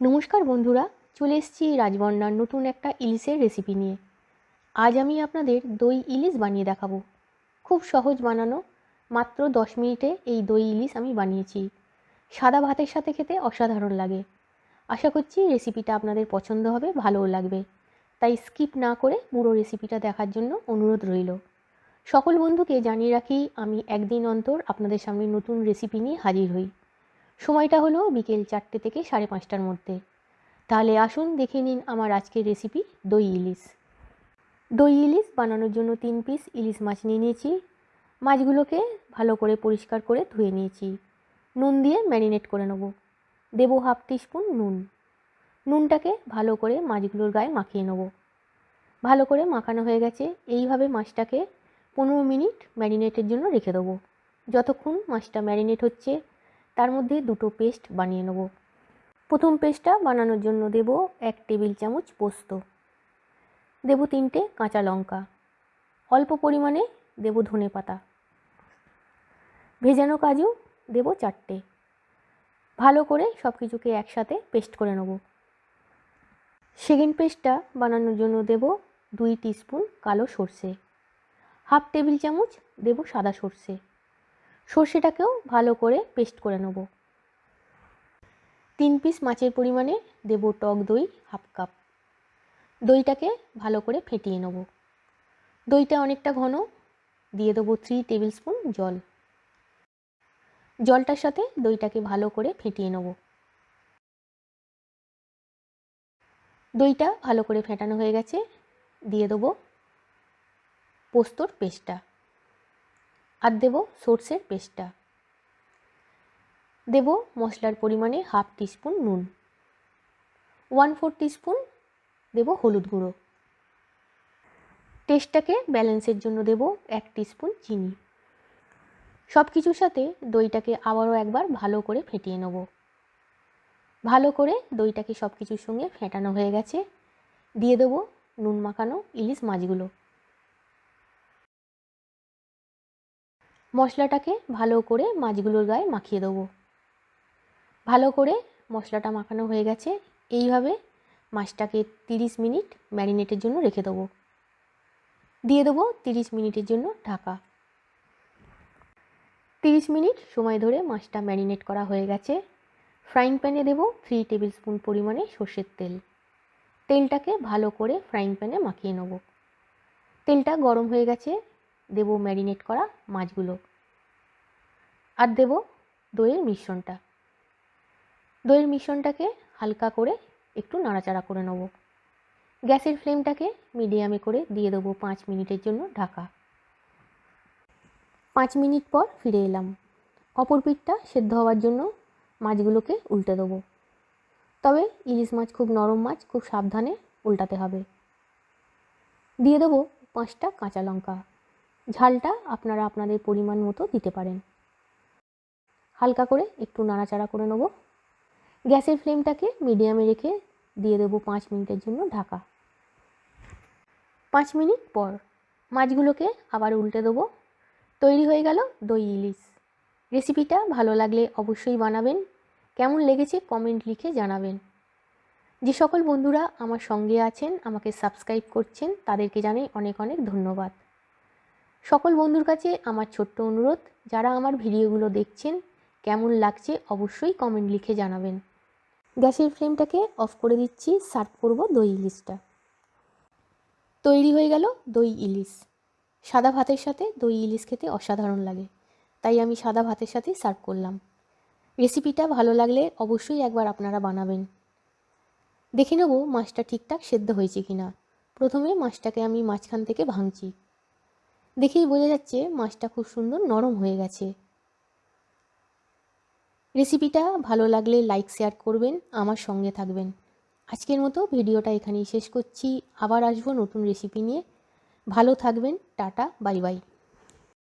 নমস্কার বন্ধুরা, চলে এসেছি রাজবন্যার নতুন একটা ইলিশের রেসিপি নিয়ে। আজ আমি আপনাদের দই ইলিশ বানিয়ে দেখাবো। খুব সহজ বানানো, মাত্র দশ মিনিটে এই দই ইলিশ আমি বানিয়েছি। সাদা ভাতের সাথে খেতে অসাধারণ লাগে। আশা করছি রেসিপিটা আপনাদের পছন্দ হবে, ভালোও লাগবে। তাই স্কিপ না করে পুরো রেসিপিটা দেখার জন্য অনুরোধ রইল। সকল বন্ধুকে জানিয়ে রাখি, আমি একদিন অন্তর আপনাদের সামনে নতুন রেসিপি নিয়ে হাজির হই। সময়টা হলো বিকেল চারটে থেকে সাড়ে পাঁচটার মধ্যে। তাহলে আসুন দেখে নিন আমার আজকের রেসিপি দই ইলিশ। দই ইলিশ বানানোর জন্য তিন পিস ইলিশ মাছ নিয়ে নিয়েছি। মাছগুলোকে ভালো করে পরিষ্কার করে ধুয়ে নিয়েছি। নুন দিয়ে ম্যারিনেট করে নেব। দেবো হাফ টিস্পুন নুন। নুনটাকে ভালো করে মাছগুলোর গায়ে মাখিয়ে নেব। ভালো করে মাখানো হয়ে গেছে। এইভাবে মাছটাকে পনেরো মিনিট ম্যারিনেটের জন্য রেখে দেবো। যতক্ষণ মাছটা ম্যারিনেট হচ্ছে তার মধ্যে দুটো পেস্ট বানিয়ে নেব। প্রথম পেস্টটা বানানোর জন্য দেব এক টেবিল চামচ পোস্ত। দেব তিনটে কাঁচা লঙ্কা। অল্প পরিমাণে দেব ধনে পাতা। ভেজানো কাজু দেব চারটে। ভালো করে সব কিছুকে একসাথে পেস্ট করে নেব। সেকেন্ড পেস্টটা বানানোর জন্য দেব দুই টিস্পুন কালো সর্ষে। হাফ টেবিল চামচ দেব সাদা সর্ষে। সর্ষেটাকেও ভালো করে পেস্ট করে নেব। তিন পিস মাছের পরিমাণে দেব টক দই হাফ কাপ। দইটাকে ভালো করে ফেটিয়ে নেব। দইটা অনেকটা ঘন, দিয়ে দেবো থ্রি টেবিল স্পুন জল। জলটার সাথে দইটাকে ভালো করে ফেটিয়ে নেব। দইটা ভালো করে ফেটানো হয়ে গেছে। দিয়ে দেবো পোস্তর পেস্টটা। আর দেব সর্ষের পেস্টটা। দেব মশলার পরিমাণে হাফ টিস্পুন নুন। ওয়ান ফোর টিস্পুন দেব হলুদ গুঁড়ো। টেস্টটাকে ব্যালেন্সের জন্য দেব এক টিস্পুন চিনি। সব কিছুর সাথে দইটাকে আবারও একবার ভালো করে ফেটিয়ে নেব। ভালো করে দইটাকে সব কিছুর সঙ্গে ফেটানো হয়ে গেছে। দিয়ে দেবো নুন মাখানো ইলিশ মাছগুলো। মশলাটাকে ভালো করে মাছগুলোর গায়ে মাখিয়ে দেবো। ভালো করে মশলাটা মাখানো হয়ে গেছে। এইভাবে মাছটাকে তিরিশ মিনিট ম্যারিনেটের জন্য রেখে দেবো। দিয়ে দেবো তিরিশ মিনিটের জন্য ঢাকা। তিরিশ মিনিট সময় ধরে মাছটা ম্যারিনেট করা হয়ে গেছে। ফ্রাইং প্যানে দেবো থ্রি টেবিল স্পুন পরিমাণে সর্ষের তেল। তেলটাকে ভালো করে ফ্রাইং প্যানে মাখিয়ে নেব। তেলটা গরম হয়ে গেছে। দেব ম্যারিনেট করা মাছগুলো। আর দেব দইয়ের মিশ্রণটা। দইয়ের মিশ্রণটাকে হালকা করে একটু নাড়াচাড়া করে নেব। গ্যাসের ফ্লেমটাকে মিডিয়ামে করে দিয়ে দেবো পাঁচ মিনিটের জন্য ঢাকা। পাঁচ মিনিট পর ফিরে এলাম। অপর পিঠটা সেদ্ধ হওয়ার জন্য মাছগুলোকে উল্টে দেবো। তবে ইলিশ মাছ খুব নরম মাছ, খুব সাবধানে উল্টাতে হবে। দিয়ে দেবো পাঁচটা কাঁচা লঙ্কা। ঝালটা আপনারা আপনাদের পরিমাণ মতো দিতে পারেন। হালকা করে একটু নাড়াচাড়া করে নেব। গ্যাসের ফ্লেমটাকে মিডিয়ামে রেখে দিয়ে দেবো পাঁচ মিনিটের জন্য ঢাকা। পাঁচ মিনিট পর মাছগুলোকে আবার উল্টে দেবো। তৈরি হয়ে গেল দই ইলিশ। রেসিপিটা ভালো লাগলে অবশ্যই বানাবেন। কেমন লেগেছে কমেন্ট লিখে জানাবেন। যে সকল বন্ধুরা আমার সঙ্গে আছেন, আমাকে সাবস্ক্রাইব করছেন, তাদেরকে জানাই অনেক অনেক ধন্যবাদ। সকল বন্ধুর কাছে আমার ছোট্ট অনুরোধ, যারা আমার ভিডিওগুলো দেখছেন, কেমন লাগছে অবশ্যই কমেন্ট লিখে জানাবেন। গ্যাসের ফ্লেমটাকে অফ করে দিচ্ছি সার্ভ করব দই ইলিশটা। তৈরি হয়ে গেল দই ইলিশ। সাদা ভাতের সাথে দই ইলিশ খেতে অসাধারণ লাগে, তাই আমি সাদা ভাতের সাথে সার্ভ করলাম। রেসিপিটা ভালো লাগলে অবশ্যই একবার আপনারা বানাবেন। দেখে নেব মাছটা ঠিকঠাক সেদ্ধ হয়েছে কিনা। প্রথমে মাছটাকে আমি মাঝখান থেকে ভাঙছি। দেখেই বোঝা যাচ্ছে মাছটা খুব সুন্দর নরম হয়ে গেছে। রেসিপিটা ভালো লাগলে লাইক, শেয়ার করবেন, আমার সঙ্গে থাকবেন। আজকের মতো ভিডিওটা এখানেই শেষ করছি। আবার আসব নতুন রেসিপি নিয়ে। ভালো থাকবেন, টাটা, বাই বাই।